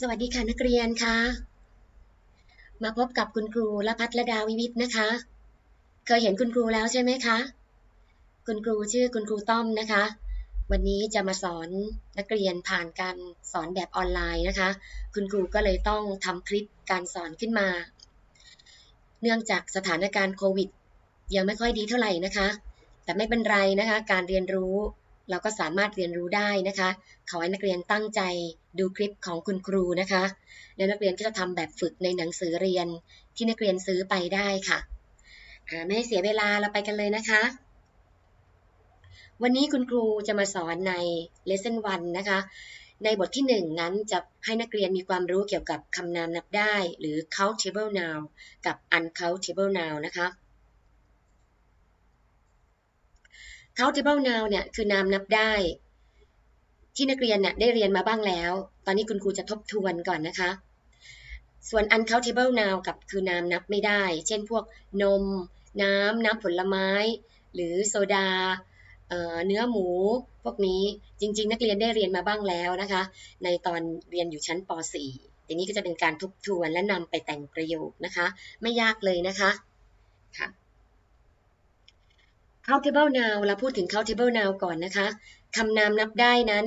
สวัสดีค่ะนักเรียนคะมาพบกับคุณครูละพัฒรดาวิวิทนะคะ เคยเห็นคุณครูแล้วใช่ไหมคะ คุณครูชื่อคุณครูต้อมนะคะ วันนี้จะมาสอนนักเรียนผ่านการสอนแบบออนไลน์นะคะ คุณครูก็เลยต้องทำคลิปการสอนขึ้นมา เนื่องจากสถานการณ์โควิด ยังไม่ค่อยดีเท่าไหร่นะคะ แต่ไม่เป็นไรนะคะ การเรียนรู้ เราก็สามารถเรียนรู้ได้นะคะ ขอให้นักเรียนตั้งใจดูคลิปของคุณครูนะคะ แล้วนักเรียนก็จะทำแบบฝึกในหนังสือเรียนที่นักเรียนซื้อไปได้ค่ะไม่ให้เสียเวลาเราไปกันเลยนะคะ วันนี้คุณครูจะมาสอนใน lesson 1 นะคะ ในบทที่ 1 นั้นจะให้นักเรียนมีความรู้เกี่ยวกับคำนามนับได้ หรือ countable noun กับ uncountable noun นะคะ countable noun เนี่ยคือนามนับได้ ที่นักเรียนเนี่ยได้เรียนมาบ้างแล้ว ตอนนี้คุณครูจะทบทวนก่อนนะคะ ส่วน uncountable noun กับคือนามนับไม่ได้ เช่นพวกนม น้ำ น้ำผลไม้ หรือโซดาเเนื้อหมูพวกนี้จริง ๆ นักเรียนได้เรียนมาบ้างแล้วนะคะ ในตอนเรียนอยู่ชั้นป .4 ทีนี้ก็จะเป็นการทบทวนและนำไปแต่งประโยคนะคะ ไม่ยากเลยนะคะค่ะ countable noun เราพูดถึง countable noun ก่อนนะคะคำนามนับได้นั้น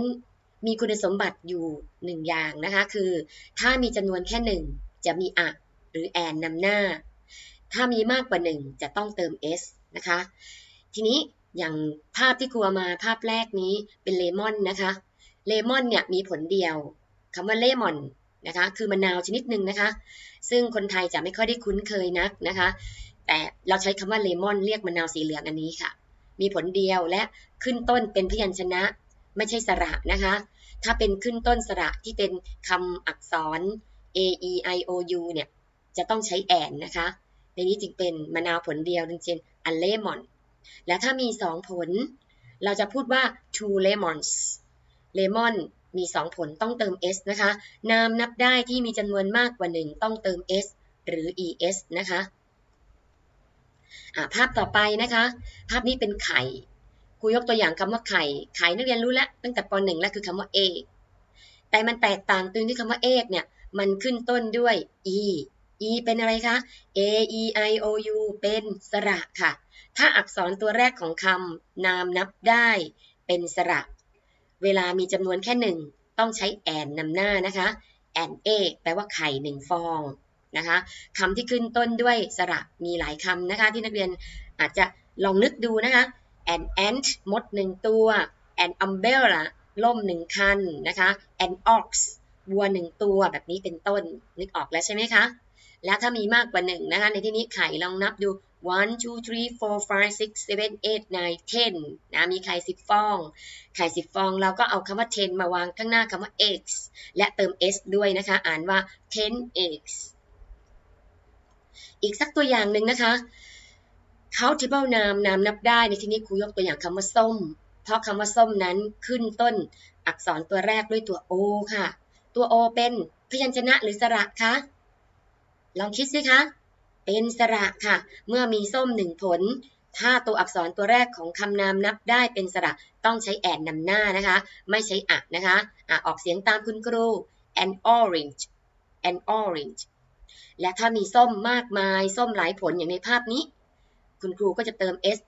มีคุณสมบัติอยู่หนึ่งอย่างนะคะ คือถ้ามีจำนวนแค่หนึ่งจะมีอะหรือแอนนำหน้า ถ้ามีมากกว่าหนึ่งจะต้องเติม s นะคะ ทีนี้อย่างภาพที่ครูมาภาพแรกนี้เป็นเลมอนนะคะ เลมอนเนี่ยมีผลเดียวคำว่าเลมอนนะคะ คือมะนาวชนิดหนึ่งนะคะ ซึ่งคนไทยจะไม่ค่อยได้คุ้นเคยนักนะคะ แต่เราใช้คำว่าเลมอนเรียกมะนาวสีเหลืองอันนี้ค่ะ มีผลเดียวและขึ้นต้นเป็นพยัญชนะ ไม่ใช่สระนะคะ ถ้าเป็นขึ้นต้นสระที่เป็นคำอักษร a e i o u เนี่ยจะต้องใช้แอนนะคะ ในนี้จึงเป็นมะนาวผลเดียวดังเช่น a lemon และถ้ามีสองผล เราจะพูดว่า two lemons lemon มีสองผลต้องเติม s นะคะ นามนับได้ที่มีจำนวนมากกว่าหนึ่งต้องเติม s หรือ es นะคะ ภาพต่อไปนะคะ ภาพนี้เป็นไข่ครูยกตัวอย่างคำว่าไข่ ไข่นักเรียนรู้แล้วตั้งแต่ป .1 แล้วคือคำว่าเอกแต่มันแตกต่างตรงที่คำว่าเอกเนี่ยมันขึ้นต้นด้วย e e เป็นอะไรคะ a e i o u เป็นสระค่ะ ถ้าอักษรตัวแรกของคำนามนับได้เป็นสระ เวลามีจำนวนแค่หนึ่งต้องใช้แอนนำหน้านะคะ แอนเอกแปลว่าไข่หนึ่งฟอง นะคะคำที่ขึ้นต้นด้วยสระมีหลายคำนะคะ ที่นักเรียนอาจจะลองนึกดูนะคะ an ant มดหนึ่งตัว an umbrella ล่มหนึ่งคันนะคะ an ox วัวหนึ่งตัวแบบนี้เป็นต้นนึกออกแล้วใช่ไหมคะ แล้วถ้ามีมากกว่าหนึ่งนะคะ ในที่นี้ไข่ลองนับดู one two three four five six seven eight nine ten นะมีไข่สิบฟอง ไข่สิบฟองเราก็เอาคำว่า ten มาวางข้างหน้าคำว่า x และเติม s ด้วยนะคะ อ่านว่า ten x อีกสักตัวอย่างหนึ่งนะคะ countable นามนามนับได้ในที่นี้ครูยกตัวอย่างคำว่าส้ม เพราะคำว่าส้มนั้นขึ้นต้นอักษรตัวแรกด้วยตัว o ค่ะ ตัว o เป็นพยัญชนะหรือสระคะ ลองคิดสิคะ เป็นสระค่ะ เมื่อมีส้มหนึ่งผล ถ้าตัวอักษรตัวแรกของคำนามนับได้เป็นสระต้องใช้แอนนำหน้านะคะ ไม่ใช้อะนะคะอะออกเสียงตามคุณครู an orange an orange และถ้ามีส้มมากมาย ส้มหลายผลอย่างในภาพนี้ คุณครูก็จะเติม s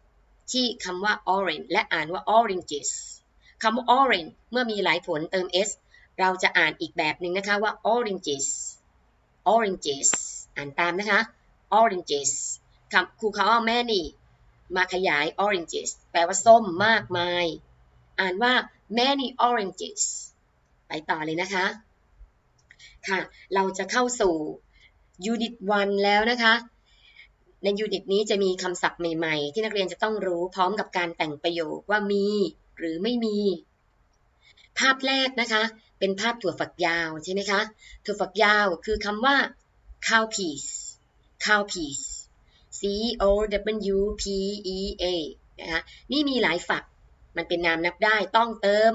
ที่คำว่า orange และอ่านว่า oranges คำว่า orange เมื่อมีหลายผลเติม s เราจะอ่านอีกแบบหนึ่งนะคะว่า oranges oranges อ่านตามนะคะ oranges คำครูเขาเอา many มาขยาย oranges แปลว่าส้มมากมาย อ่านว่า many oranges ไปต่อเลยนะคะ ค่ะ เราจะเข้าสู่ ยูนิตวันแล้วนะคะ ในยูนิตนี้จะมีคำศัพท์ใหม่ๆ ที่นักเรียนจะต้องรู้พร้อมกับการแต่งประโยคว่ามีหรือไม่มี ภาพแรกนะคะ เป็นภาพถั่วฝักยาวใช่ไหมคะ ถั่วฝักยาวคือคำว่า cow peas cow peas c o w p e a นะคะนี่มีหลายฝัก มันเป็นนามนับได้ต้องเติม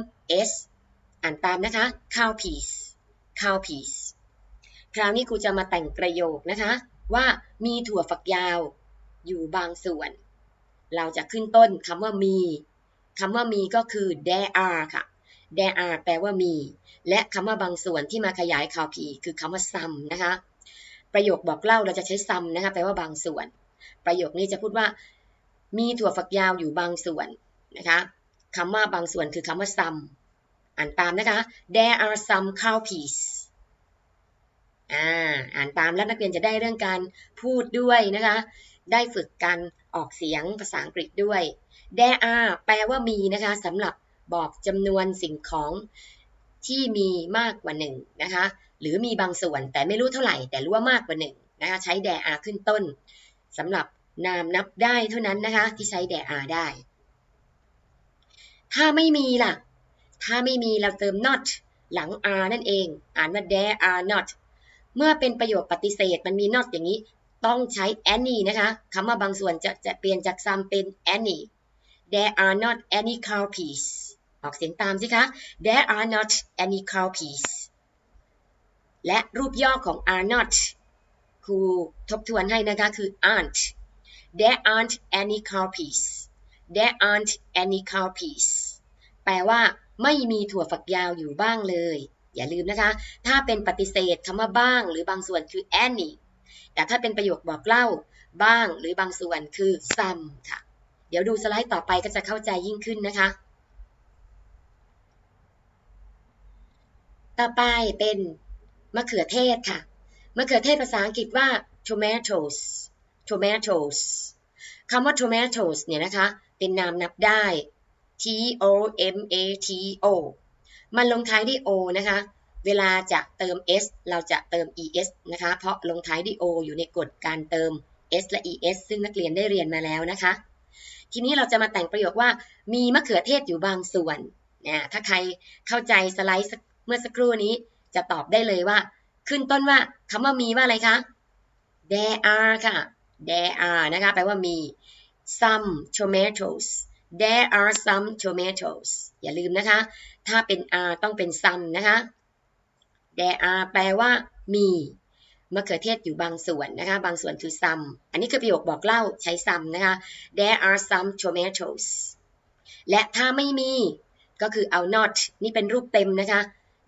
s อ่านตามนะคะ cow peas cow peas คราวนี้ครูจะมาแต่งประโยคนะคะ ว่ามีถั่วฝักยาวอยู่บางส่วน เราจะขึ้นต้นคำว่ามีคำว่ามีก็คือ there are ค่ะ there are แปลว่ามี และคำว่าบางส่วนที่มาขยายข่าวผีคือคำว่า some นะคะ ประโยคบอกเล่าเราจะใช้ some นะคะแปลว่าบางส่วน ประโยคนี้จะพูดว่า มีถั่วฝักยาวอยู่บางส่วนนะคะคำว่าบางส่วนคือคำว่า some อ่านตามนะคะ there are some cowpeas อ่าอ่านตามแล้วนักเรียนจะได้เรื่องการพูดด้วยนะคะ ได้ฝึกการออกเสียงภาษาอังกฤษด้วย there are แปลว่ามีนะคะสำหรับบอกจำนวนสิ่งของที่มีมากกว่าหนึ่งนะคะ หรือมีบางส่วนแต่ไม่รู้เท่าไหร่ แต่รู้ว่ามากกว่าหนึ่งนะคะใช้ there are ขึ้นต้นสำหรับนามนับได้เท่านั้นนะคะ ที่ใช้ there are ได้ ถ้าไม่มีล่ะ ถ้าไม่มีเราเติม not หลัง are นั่นเอง อ่านว่า there are not เมื่อเป็นประโยคปฏิเสธมันมี not อย่างนี้ ต้องใช้ any นะคะคำว่าบางส่วนจะจะเปลี่ยนจาก some เป็น any there are not any cowpeas ออกเสียงตามสิคะ there are not any cowpeas และรูปย่อของ are not ครูทบทวนให้นะคะคือ aren't there aren't any cowpeas there aren't any cowpeas แปลว่าไม่มีถั่วฝักยาวอยู่บ้างเลย อย่าลืมนะคะ ถ้าเป็นปฏิเสธคำว่าบ้าง หรือบางส่วนคือ any แต่ถ้าเป็นประโยคบอกเล่าบ้างหรือบางส่วนคือ some ค่ะ เดี๋ยวดูสไลด์ต่อไปก็จะเข้าใจยิ่งขึ้นนะคะ ต่อไปเป็นมะเขือเทศค่ะ มะเขือเทศภาษาอังกฤษว่า tomatoes tomatoes คำว่า tomatoes เนี่ยนะคะ เป็นนามนับได้ T O M A T O มันลงท้ายด้วย O นะคะ เวลาจะเติม S เราจะเติม ES นะคะ เพราะลงท้ายด้วย O อยู่ในกฎการเติม S และ ES ซึ่งนักเรียนได้เรียนมาแล้วนะคะ ทีนี้เราจะมาแต่งประโยคว่า มีมะเขือเทศอยู่บางส่วนนะถ้าใครเข้าใจสไลด์เมื่อสักครู่นี้จะตอบได้เลยว่า ขึ้นต้นว่าคำว่ามีว่าอะไรคะ there are ค่ะ there are นะคะ แปลว่ามี some tomatoes there are some tomatoes อย่าลืมนะคะ ถ้าเป็น are ต้องเป็น some นะคะ there are แปลว่า มีมะเขือเทศอยู่บางส่วนนะคะ บางส่วนคือ some อันนี้คือประโยคบอกเล่าใช้ some นะคะ there are some tomatoes และถ้าไม่มีก็คือเอา not นี่เป็นรูปเต็มนะคะ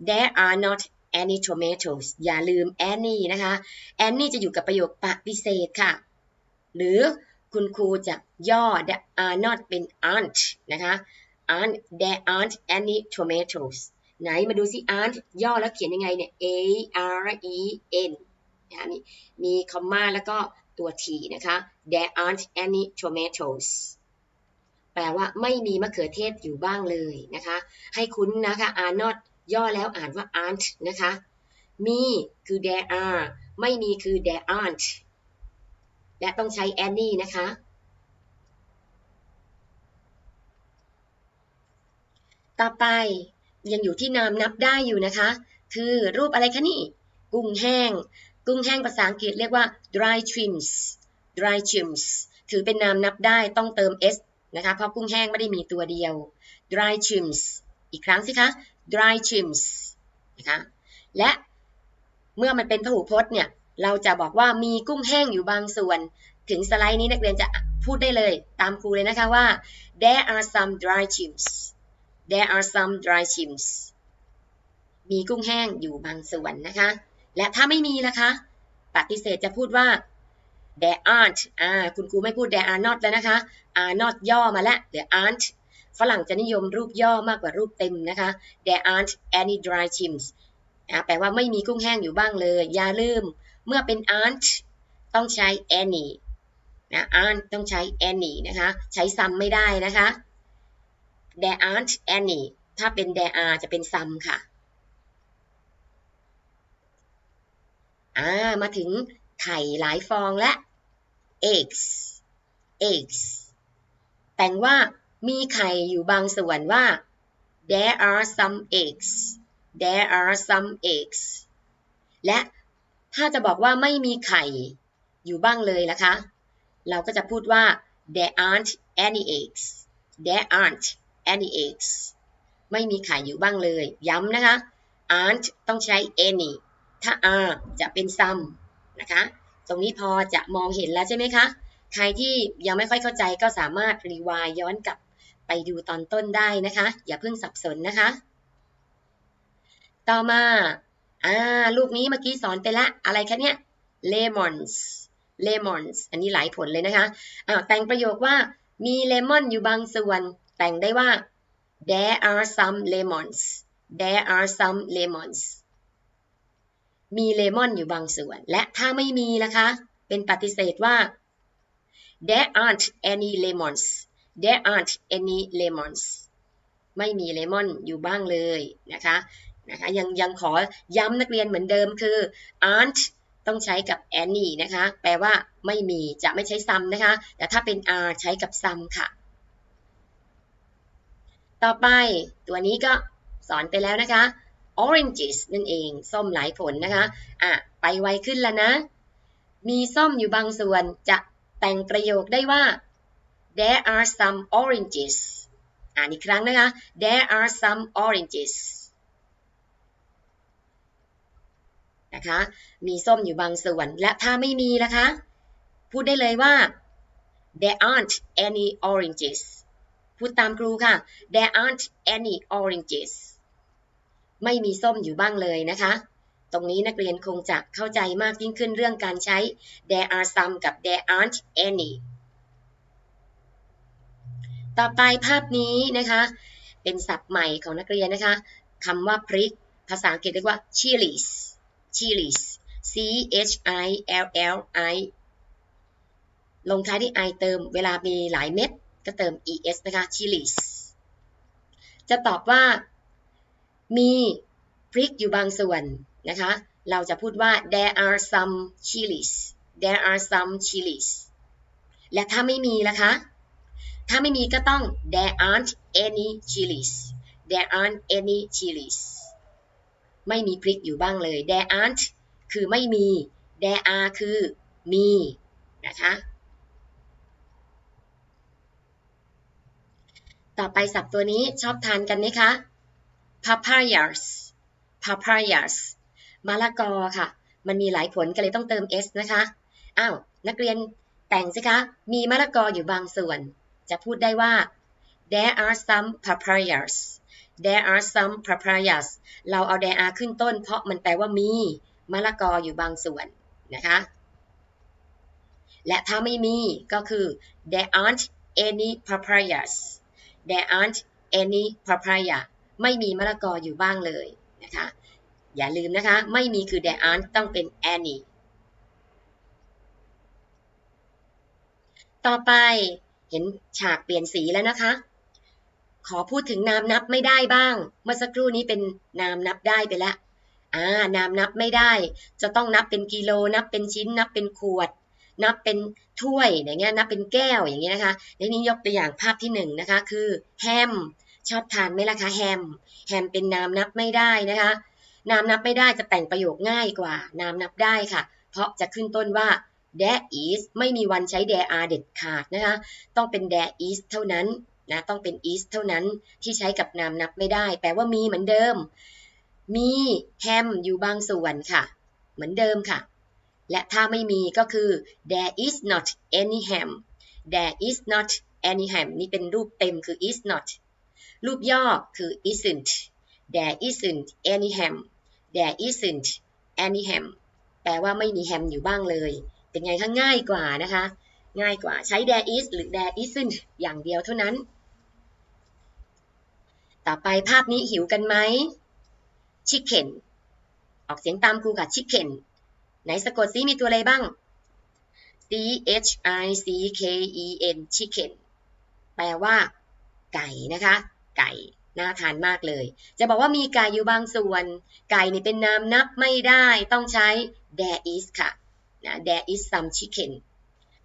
there are not any tomatoes อย่าลืม any นะคะ any จะอยู่กับประโยคปฏิเสธค่ะ หรือ คุณครูจะย่อ there are not เป็น aren't นะคะ aren't there aren't any tomatoes ไหนมาดูซิ aren't ย่อแล้วเขียนยังไงเนี่ย a r e n นะนี่มีคอมมาแล้วก็ตัว t นะคะ there aren't any tomatoes แปลว่าไม่มีมะเขือเทศอยู่บ้างเลยนะคะ ให้คุ้นนะคะ are not ย่อแล้วอ่านว่า aren't นะคะ มีคือ there are ไม่มีคือ there aren't และต้องใช้ any นะคะ ต่อไปยังอยู่ที่นามนับได้อยู่นะคะ คือรูปอะไรคะนี่ กุ้งแห้ง กุ้งแห้งภาษาอังกฤษเรียกว่า dry shrimps dry shrimps ถือเป็นนามนับได้ต้องเติม s นะคะ เพราะกุ้งแห้งไม่ได้มีตัวเดียว dry shrimps อีกครั้งสิคะ dry shrimps นะคะ และเมื่อมันเป็นพหูพจน์เนี่ย เราจะบอกว่ามีกุ้งแห้งอยู่บางส่วน ถึงสไลด์นี้นักเรียนจะพูดได้เลยตามครูเลยนะคะว่า there are some dry shrimps there are some dry shrimps มีกุ้งแห้งอยู่บางส่วนนะคะ และถ้าไม่มีนะคะ ปฏิเสธจะพูดว่า there aren't อ่าคุณครูไม่พูด there are not แล้วนะคะ are not ย่อมาแล้ว there aren't ฝรั่งจะนิยมรูปย่อมากกว่ารูปเต็มนะคะ there aren't any dry shrimps แปลว่าไม่มีกุ้งแห้งอยู่บ้างเลย อย่าลืม เมื่อเป็น aren't ต้องใช้ any นะ aren't ต้องใช้ any นะคะ ใช้ some ไม่ได้นะคะ there aren't any ถ้าเป็น there are จะเป็น some ค่ะ อ่า มาถึงไข่หลายฟองและ eggs eggs แต่งว่ามีไข่อยู่บางส่วนว่า there are some eggs there are some eggs และ ถ้าจะบอกว่าไม่มีไข่อยู่บ้างเลยนะคะ เราก็จะพูดว่า there aren't any eggs there aren't any eggs ไม่มีไข่อยู่บ้างเลย ย้ำนะคะ aren't ต้องใช้ any ถ้า are จะเป็น some นะคะ ตรงนี้พอจะมองเห็นแล้วใช่ไหมคะ ใครที่ยังไม่ค่อยเข้าใจก็สามารถรีวายย้อนกลับไปดูตอนต้นได้นะคะ อย่าเพิ่งสับสนนะคะ ต่อมา อ่าลูกนี้เมื่อกี้สอนไปละอะไรคะเนี่ย lemons lemons อันนี้หลายผลเลยนะคะอ้าแต่งประโยคว่ามีเลมอนอยู่บางส่วน แต่งได้ว่า there are some lemons there are some lemons มีเลมอนอยู่บางส่วน และถ้าไม่มีนะคะ เป็นปฏิเสธว่า there aren't any lemons there aren't any lemons ไม่มีเลมอนอยู่บ้างเลยนะคะ นะคะยังยังขอย้ำนักเรียนเหมือนเดิมคือ aren't ต้องใช้กับ any นะคะ แปลว่าไม่มีจะไม่ใช้ some นะคะ แต่ถ้าเป็น are ใช้กับ some ค่ะ ต่อไปตัวนี้ก็สอนไปแล้วนะคะ oranges นั่นเอง ส้มหลายผลนะคะ อะ ไปไวขึ้นแล้วนะ มีส้มอยู่บางส่วนจะแต่งประโยคได้ว่า there are some oranges อ่านอีกครั้งนะคะ there are some oranges นะคะ มีส้มอยู่บางส่วน และถ้าไม่มีนะคะ พูดได้เลยว่า there aren't any oranges พูดตามครูค่ะ there aren't any oranges ไม่มีส้มอยู่บ้างเลยนะคะ ตรงนี้นักเรียนคงจะเข้าใจมากยิ่งขึ้นเรื่องการใช้ there are some กับ there aren't any ต่อไปภาพนี้นะคะ เป็นศัพท์ใหม่ของนักเรียนนะคะคำว่าพริก ภาษาอังกฤษเรียกว่า chilies Chillies c h i l l i ลงท้ายที่ i เติมเวลามีหลายเม็ดก็เติม es นะคะ chilies จะตอบว่ามีพริกอยู่บางส่วนนะคะ เราจะพูดว่า there are some chilies there are some chilies และถ้าไม่มีล่ะคะ ถ้าไม่มีก็ต้อง there aren't any chilies there aren't any chilies ไม่มีพริกอยู่บ้างเลย there aren't คือไม่มี there are คือมีนะคะต่อไปศัพท์ตัวนี้ชอบทานกันไหมคะ papayas papayas มะละกอค่ะ มันมีหลายผลก็เลยต้องเติม s นะคะ อ้าว นักเรียนแต่งสิคะ มีมะละกออยู่บางส่วน จะพูดได้ว่า there are some papayas there are some papayas เราเอา there are ขึ้นต้น เพราะมันแปลว่ามีมะละกออยู่บางส่วนนะคะ และถ้าไม่มีก็คือ there aren't any papayas there aren't any papaya ไม่มีมะละกออยู่บ้างเลยนะคะ อย่าลืมนะคะ ไม่มีคือ there aren't ต้องเป็น any ต่อไปเห็นฉากเปลี่ยนสีแล้วนะคะ ขอพูดถึงนามนับไม่ได้บ้าง เมื่อสักครู่นี้เป็นนามนับได้ไปแล้วอ่านามนับไม่ได้ จะต้องนับเป็นกิโล นับเป็นชิ้น นับเป็นขวด นับเป็นถ้วยอย่างเงี้ยนับเป็นแก้วอย่างเงี้ยนะคะในนี้ยกตัวอย่างภาพที่หนึ่งนะคะคือแฮมชอบทานไหมล่ะคะแฮมแฮมเป็นนามนับไม่ได้นะคะนามนับไม่ได้จะแต่งประโยคง่ายกว่านามนับได้ค่ะ เพราะจะขึ้นต้นว่า there is ไม่มีวันใช้ there are เด็ดขาดนะคะ ต้องเป็น there is เท่านั้น นะต้องเป็น is เท่านั้นที่ใช้กับนามนับไม่ได้ แปลว่ามีเหมือนเดิม มีแฮมอยู่บางส่วนค่ะ เหมือนเดิมค่ะ และถ้าไม่มีก็คือ there is not any ham there is not any ham นี่เป็นรูปเต็มคือ is not รูปย่อคือ isn't there isn't any ham there isn't any ham แปลว่าไม่มีแฮมอยู่บ้างเลย เป็นไงคะง่ายกว่านะคะ ง่ายกว่าใช้ there is หรือ there isn't อย่างเดียวเท่านั้น ต่อไปภาพนี้หิวกันไหม chicken ออกเสียงตามครูค่ะ chicken ไหนสะกดซิมีตัวอะไรบ้าง c h i c k e n chicken แปลว่า ไก่นะคะ ไก่น่าทานมากเลย จะบอกว่ามีไก่อยู่บางส่วน ไก่นี่เป็นนามนับไม่ได้ ต้องใช้ there is ค่ะนะ there is some chicken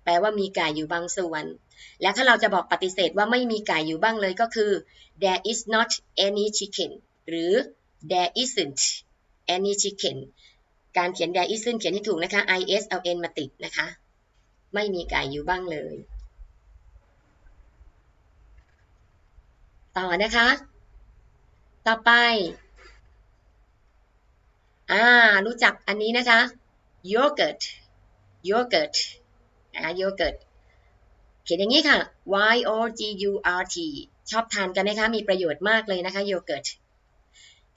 แปลว่ามีไก่อยู่บางส่วน และถ้าเราจะบอกปฏิเสธว่าไม่มีไก่อยู่บ้างเลยก็คือ there is not any chicken หรือ there isn't any chicken การเขียน there isn't เขียนให้ถูกนะคะ is เอา n มาติดนะคะ ไม่มีไก่อยู่บ้างเลย ต่อนะคะ ต่อไป อ่า รู้จักอันนี้นะคะ yogurt yogurt นะคะ yogurt เขียนอย่างนี้ค่ะ y o g u r t ชอบทานกันนะคะ มีประโยชน์มากเลยนะคะ yogurt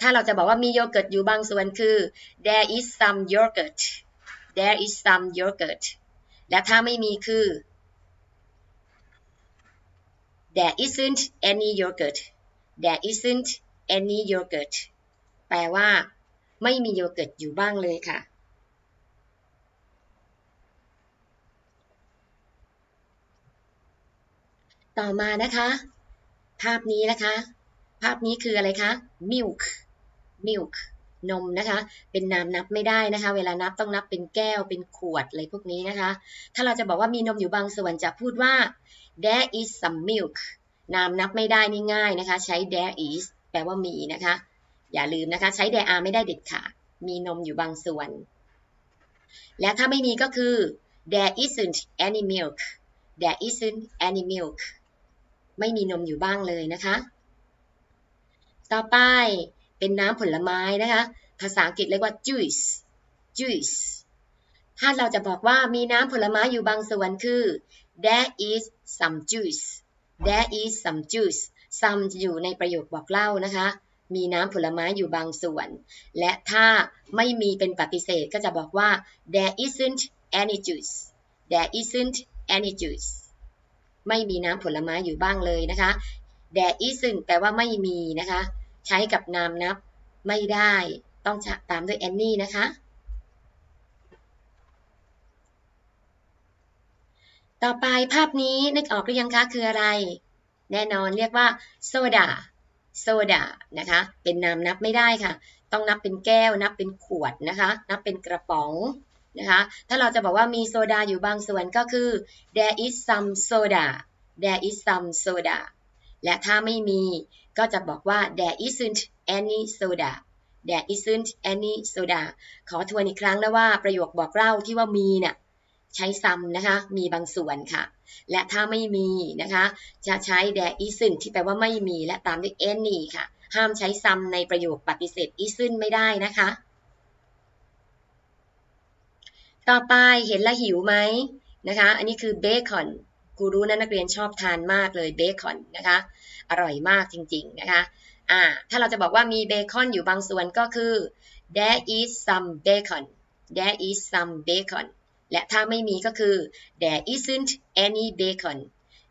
ถ้าเราจะบอกว่ามีโยเกิร์ตอยู่บางส่วนคือ there is some yogurt there is some yogurt และถ้าไม่มีคือ there isn't any yogurt there isn't any yogurt แปลว่า ไม่มีโยเกิร์ตอยู่บ้างเลยค่ะ ต่อมานะคะ ภาพนี้นะคะ ภาพนี้คืออะไรคะ milk milk นมนะคะ เป็นนามนับไม่ได้นะคะ เวลานับต้องนับเป็นแก้วเป็นขวดอะไรพวกนี้นะคะ ถ้าเราจะบอกว่ามีนมอยู่บางส่วนจะพูดว่า there is some milk นามนับไม่ได้นี่ง่ายนะคะ ใช้ there is แปลว่ามีนะคะ อย่าลืมนะคะ ใช้ there are ไม่ได้เด็ดขาดมีนมอยู่บางส่วน และถ้าไม่มีก็คือ there isn't any milk there isn't any milk ไม่มีนมอยู่บ้างเลยนะคะ ต่อไปเป็นน้ำผลไม้นะคะ ภาษาอังกฤษเรียกว่า juice juice ถ้าเราจะบอกว่ามีน้ำผลไม้อยู่บางส่วนคือ there is some juice there is some juice some อยู่ในประโยคบอกเล่านะคะ มีน้ำผลไม้อยู่บางส่วน และถ้าไม่มีเป็นปฏิเสธก็จะบอกว่า there isn't any juice there isn't any juice ไม่มีน้ำผลไม้อยู่บ้างเลยนะคะ there isn't แปลว่าไม่มีนะคะ ใช้กับนามนับไม่ได้ต้องตามด้วย any นะคะ ต่อไปภาพนี้นึกออกหรือยังคะคืออะไร แน่นอนเรียกว่าโซดาโซดานะคะ เป็นนามนับไม่ได้ค่ะ ต้องนับเป็นแก้ว นับเป็นขวดนะคะ นับเป็นกระป๋อง นะคะถ้าเราจะบอกว่ามีโซดาอยู่บางส่วนก็คือ there is some soda there is some soda และถ้าไม่มีก็จะบอกว่า there isn't any soda there isn't any soda ขอทวนอีกครั้งนะว่าประโยคบอกเล่าที่ว่ามีเนี่ยใช้ some นะคะ มีบางส่วนค่ะ และถ้าไม่มีนะคะ จะใช้ there isn't ที่แปลว่าไม่มี และตามด้วย any ค่ะ ห้ามใช้ some ในประโยคปฏิเสธ isn't ไม่ได้นะคะ ต่อไปเห็นแล้วหิวไหมนะคะ อันนี้คือเบคอนกูรู้นะนักเรียนชอบทานมากเลยเบคอนนะคะ อร่อยมากจริงๆนะคะอ่าถ้าเราจะบอกว่ามีเบคอนอยู่บางส่วนก็คือ there is some bacon there is some bacon และถ้าไม่มีก็คือ there isn't any bacon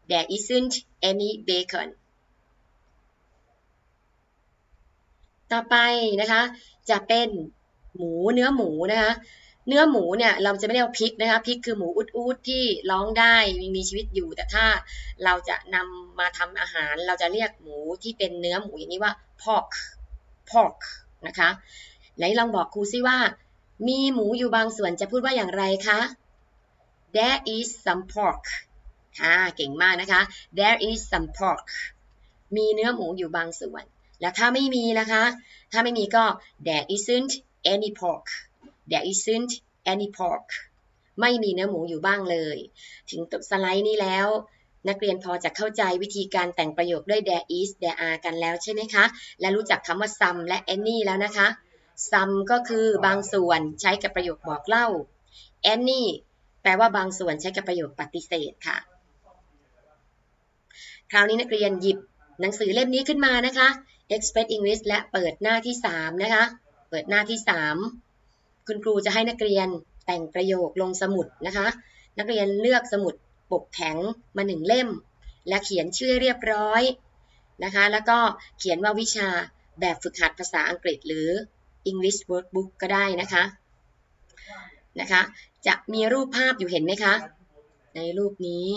there isn't any bacon ต่อไปนะคะ จะเป็นหมูเนื้อหมูนะคะ เนื้อหมูเนี่ยเราจะไม่เรียกพริกนะคะพริกคือหมูอุดๆที่ร้องได้มีชีวิตอยู่ แต่ถ้าเราจะนำมาทำอาหาร เราจะเรียกหมูที่เป็นเนื้อหมูอย่างนี้ว่า pork pork นะคะไหนลองบอกครูซิว่า มีหมูอยู่บางส่วนจะพูดว่าอย่างไรคะ there is some pork ค่ะเก่งมากนะคะ there is some pork มีเนื้อหมูอยู่บางส่วน แล้วถ้าไม่มีนะคะ ถ้าไม่มีก็ there isn't any pork there isn't any pork ไม่มีเนื้อหมูอยู่บ้างเลย ถึงสไลด์นี้แล้ว นักเรียนพอจะเข้าใจวิธีการแต่งประโยคด้วย there is there are กันแล้วใช่ไหมคะ และรู้จักคำว่า some และ any แล้วนะคะ some ก็คือบางส่วนใช้กับประโยคบอกเล่า any แปลว่าบางส่วนใช้กับประโยคปฏิเสธค่ะ คราวนี้นักเรียนหยิบหนังสือเล่มนี้ขึ้นมานะคะ Express English และเปิดหน้าที่ 3 นะคะ เปิดหน้าที่ 3 คุณครูจะให้นักเรียนแต่งประโยคลงสมุดนะคะ นักเรียนเลือกสมุดปกแข็งมาหนึ่งเล่ม และเขียนชื่อเรียบร้อยนะคะ แล้วก็เขียนว่าวิชาแบบฝึกหัดภาษาอังกฤษหรือ English Workbook ก็ได้นะคะนะคะ จะมีรูปภาพอยู่เห็นไหมคะ ในรูปนี้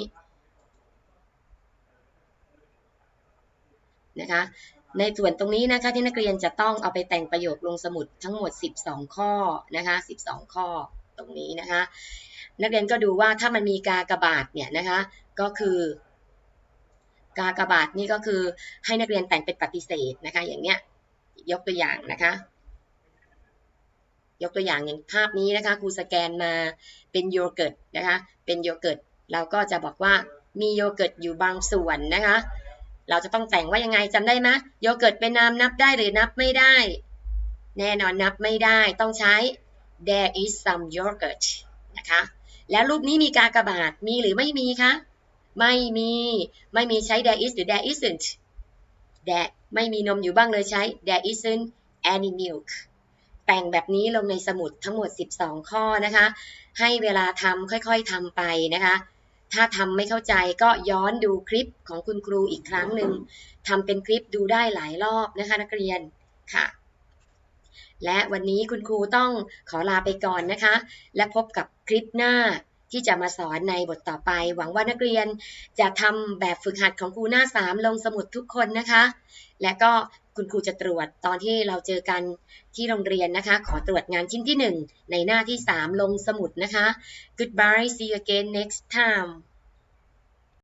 นะคะ ในส่วนตรงนี้นะคะที่นักเรียนจะต้องเอาไปแต่งประโยคลงสมุดทั้งหมด 12 ข้อนะคะ 12 ข้อตรงนี้นะคะ นักเรียนก็ดูว่าถ้ามันมีกากบาทเนี่ยนะคะก็คือกากบาทนี่ก็คือให้นักเรียนแต่งเป็นปฏิเสธนะคะอย่างเนี้ยยกตัวอย่างนะคะ ยกตัวอย่างอย่างภาพนี้นะคะครูสแกนมาเป็นโยเกิร์ตนะคะเป็นโยเกิร์ตเราก็จะบอกว่ามีโยเกิร์ตอยู่บางส่วนนะคะ เราจะต้องแต่งว่ายังไงจำได้ไหมโยเกิร์ตเป็นนามนับได้หรือนับไม่ได้ แน่นอนนับไม่ได้ต้องใช้ there is some yogurt นะคะแล้วรูปนี้มีกากบาทมีหรือไม่มีคะไม่มีไม่มีใช้ there is หรือ there isn't there ไม่มีนมอยู่บ้างเลยใช้ there isn't any milk แต่งแบบนี้ลงในสมุดทั้งหมด 12 ข้อนะคะ ให้เวลาทำค่อยๆทำไปนะคะ ถ้าทำไม่เข้าใจก็ย้อนดูคลิปของคุณครูอีกครั้งหนึ่งทำเป็นคลิปดูได้หลายรอบนะคะนักเรียนค่ะ และวันนี้คุณครูต้องขอลาไปก่อนนะคะ และพบกับคลิปหน้าที่จะมาสอนในบทต่อไป หวังว่านักเรียนจะทำแบบฝึกหัดของครูหน้า3ลงสมุดทุกคนนะคะ และก็ คุณครูจะตรวจตอนที่เราเจอกันที่โรงเรียนนะคะ ขอตรวจงานชิ้นที่ 1 ในหน้าที่ 3 ลงสมุดนะคะ Goodbye see you again next time